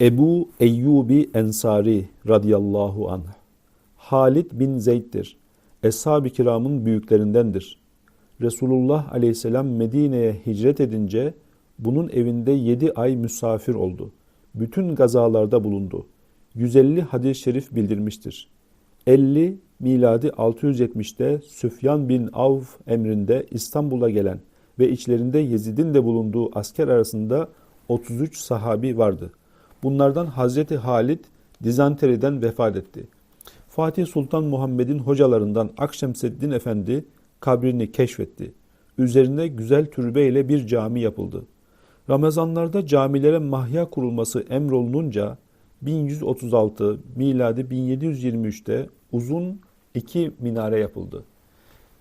Ebu Eyyubi Ensari radıyallahu anh. Halid bin Zeyd'dir. Eshab-ı kiramın büyüklerindendir. Resulullah aleyhisselam Medine'ye hicret edince bunun evinde yedi ay misafir oldu. Bütün gazalarda bulundu. 150 hadis-i şerif bildirmiştir. 50 miladi 670'te Süfyan bin Avf emrinde İstanbul'a gelen ve içlerinde Yezid'in de bulunduğu asker arasında 33 sahabi vardı. Bunlardan Hazreti Halid dizanteriden vefat etti. Fatih Sultan Muhammed'in hocalarından Akşemseddin Efendi kabrini keşfetti. Üzerine güzel türbe ile bir cami yapıldı. Ramazanlarda camilere mahya kurulması emrolununca 1136 miladi 1723'te uzun iki minare yapıldı.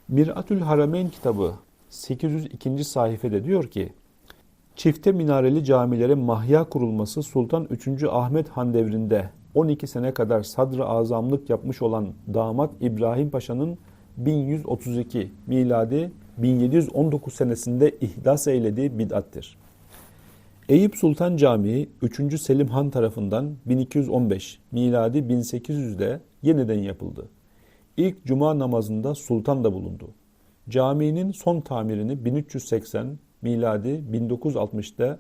Miratül Harameyn kitabı 802. sayfede diyor ki Çifte minareli camilere mahya kurulması Sultan 3. Ahmet Han devrinde 12 sene kadar sadr-ı azamlık yapmış olan damat İbrahim Paşa'nın 1132 miladi 1719 senesinde ihdas eylediği bid'attir. Eyüp Sultan Camii 3. Selim Han tarafından 1215 miladi 1800'de yeniden yapıldı. İlk cuma namazında sultan da bulundu. Caminin son tamirini 1380 miladi 1960'da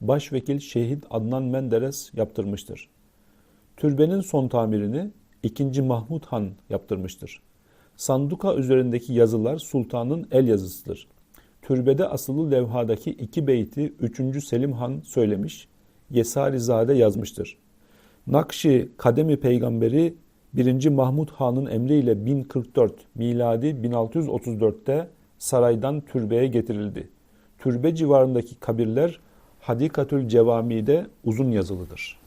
başvekil Şehit Adnan Menderes yaptırmıştır. Türbenin son tamirini 2. Mahmud Han yaptırmıştır. Sanduka üzerindeki yazılar sultanın el yazısıdır. Türbede asılı levhadaki iki beyti 3. Selim Han söylemiş, Yesarizade yazmıştır. Nakşi Kademi Peygamberi 1. Mahmud Han'ın emriyle 1044 miladi 1634'te saraydan türbeye getirildi. Türbe civarındaki kabirler Hadikatül Cevami'de uzun yazılıdır.